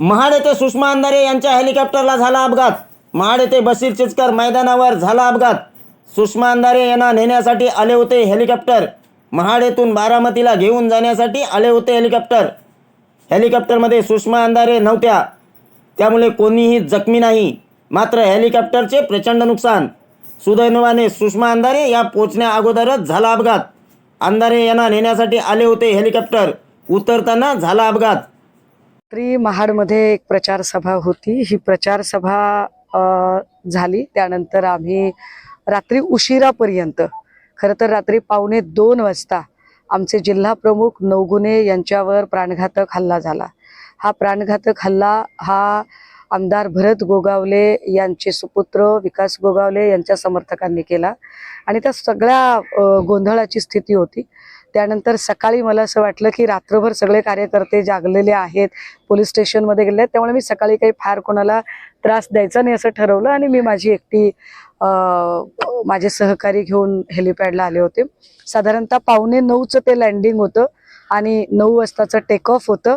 महाड येथे सुषमा अंधारे यांच्या हेलिकॉप्टरला झाला अपघात. महाड येथे बशीर चिचकर मैदानावर झाला अपघात. सुषमा अंधारे यांना नेण्यासाठी आले होते हेलिकॉप्टर. महाड येथून बारामतीला घेऊन जाण्यासाठी आले होते हेलिकॉप्टर. हेलिकॉप्टरमध्ये सुषमा अंधारे नव्हत्या. त्यामुळे कोणीही जखमी नाही. मात्र हेलिकॉप्टरचे प्रचंड नुकसान. सुदैनवाने सुषमा अंधारे या पोचण्या अगोदरच झाला अपघात. अंधारे यांना नेण्यासाठी आले होते हेलिकॉप्टर. उतरताना झाला अपघात. रात्री महाडमध्ये एक प्रचार सभा होती. ही प्रचार सभा झाली. त्यानंतर आम्ही रात्री उशिरापर्यंत खरं तर रात्री पावणे दोन वाजता आमचे जिल्हा प्रमुख नवगुणे यांच्यावर प्राणघातक हल्ला झाला. हा प्राणघातक हल्ला हा आमदार भरत गोगावले यांचे सुपुत्र विकास गोगावले यांच्या समर्थकांनी केला. आणि त्या सगळ्या गोंधळाची स्थिती होती. त्यानंतर सकाळी मला असं वाटलं की रात्रभर सगळे कार्यकर्ते जागलेले आहेत पोलीस स्टेशनमध्ये गेले आहेत त्यामुळे मी सकाळी काही फार कोणाला त्रास द्यायचा नाही असं ठरवलं आणि मी माझी एकटी माझे सहकारी घेऊन हेलिपॅडला आले होते. साधारणतः पावणे नऊचं ते लँडिंग होतं आणि नऊ वाजताचं टेक ऑफ होतं.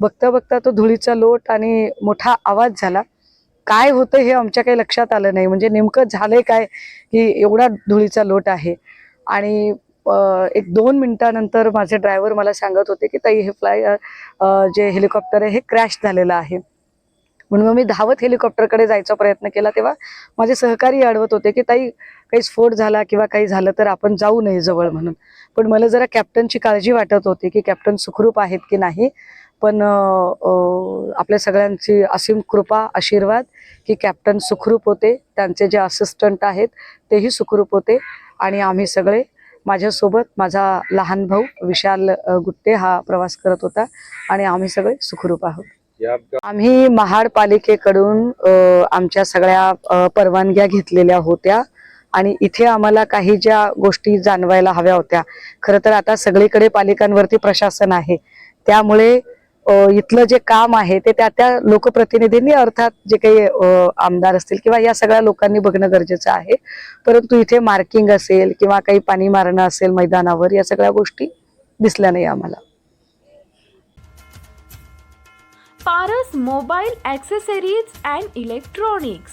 बघता बघता तो धुळीचा लोट आणि मोठा आवाज झाला. काय होतं हे आमच्या काही लक्षात आलं नाही. म्हणजे नेमकं झालंय काय की एवढा धुळीचा लोट आहे. आणि एक दोन मिनिटानंतर माझे ड्रायव्हर मला सांगत होते की ताई हे फ्लाय जे हेलिकॉप्टर आहे हे क्रॅश झालेलं आहे. म्हणून मग मी धावत हेलिकॉप्टरकडे जायचा प्रयत्न केला तेव्हा माझे सहकारी अडवत होते की ताई काही स्फोट झाला किंवा काही झालं तर आपण जाऊ नये जवळ म्हणून. पण मला जरा कॅप्टनची काळजी वाटत होती की कॅप्टन सुखरूप आहेत की नाही. पण आपल्या सगळ्यांची असीम कृपा आशीर्वाद की कॅप्टन सुखरूप होते. त्यांचे जे असिस्टंट आहेत तेही सुखरूप होते. आणि आम्ही सगळे माझ्यासोबत माझा लहान भाऊ विशाल गुट्टे हा प्रवास करत होता. आणि आम्ही सगळे सुखरूप आहोत. आम्ही महाड पालिकेकडून आमच्या सगळ्या परवानग्या घेतलेल्या होत्या. आणि इथे आम्हाला काही ज्या गोष्टी जाणवायला हव्या होत्या खरं तर आता सगळीकडे पालिकांवरती प्रशासन आहे. त्यामुळे इथलं जे काम आहे ते त्या त्या लोकप्रतिनिधींनी अर्थात जे काही आमदार असतील किंवा या सगळ्या लोकांनी बघणं गरजेचं आहे. परंतु इथे मार्किंग असेल किंवा काही पाणी मारणं असेल मैदानावर या सगळ्या गोष्टी दिसल्या नाही आम्हाला. Paras mobile accessories and electronics.